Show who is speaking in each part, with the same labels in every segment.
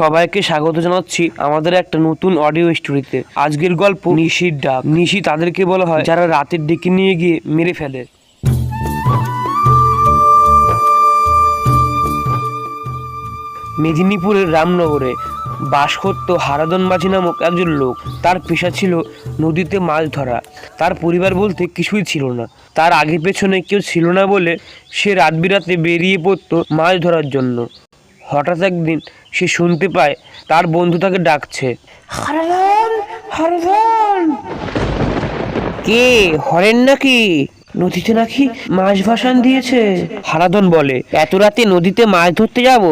Speaker 1: সবাইকে স্বাগত জানাচ্ছি আমাদের একটা নতুন অডিও স্টোরিতে আজকের গল্প নিশির ডাক। নিশি তাদেরকে বলা হয়, যারা রাতের ডেকে নিয়ে গিয়ে মেরে ফেলে। মেদিনীপুরের রামনগরে বাস করত হারাদন মাঝি নামক একজন লোক। তার পেশা ছিল নদীতে মাছ ধরা। তার পরিবার বলতে কিছুই ছিল না। তার আগে পেছনে কেউ ছিল না বলে সে রাত বিরাতে বেরিয়ে পড়তো মাছ ধরার জন্য। হঠাৎ একদিন সে শুনতে পায় তার বন্ধু তাকে ডাকছে। কে? হরেন নাকি? নদীতে নাকি মাছ ভাসান দিয়েছে? হারাধন বলে এত রাতে নদীতে মাছ ধরতে যাব?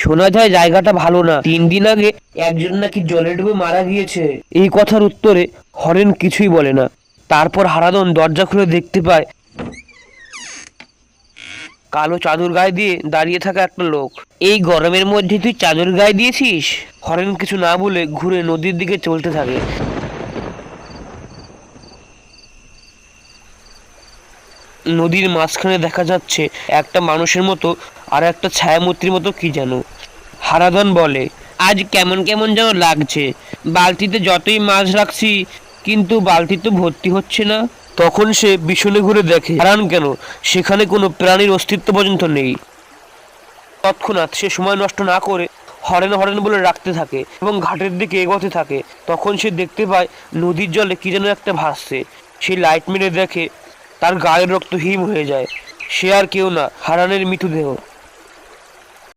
Speaker 1: শোনা যায় জায়গাটা ভালো না। তিন দিন আগে একজন নাকি জলে ডুবে মারা গিয়েছে। এই কথার উত্তরে হরেন কিছুই বলে না। তারপর হারাধন দরজা খুলে দেখতে পায় কালো চাদর গায়ে দিয়ে দাঁড়িয়ে থাকা একটা লোক। এই গরমের মধ্যে তুই চাদর গায়ে দিয়েছিস? হরেন কিছু না বলে ঘুরে নদীর দিকে চলতে থাকে। নদীর মাঝখানে দেখা যাচ্ছে একটা মানুষের মতো আর একটা ছায়ামূর্তির মতো কি যেন। হারাধন বলে, আজ কেমন কেমন যেন লাগছে। বালতিতে যতই মাছ রাখছি, কিন্তু বালতি তো ভর্তি হচ্ছে না। তখন সে পিছনে ঘুরে দেখে, হারান কেন? সেখানে কোনো প্রাণীর অস্তিত্ব পর্যন্ত নেই। তৎক্ষণাৎ সে সময় নষ্ট না করে হরেন হরেন বলে রাখতে থাকে এবং ঘাটের দিকে এগোতে থাকে। তখন সে দেখতে পায় নদীর জলে কি যেন একটা ভাসছে। সে লাইট মেরে দেখে তার গায়ের রক্ত হিম হয়ে যায়। সে আর কেউ না, হারানের মৃতদেহ।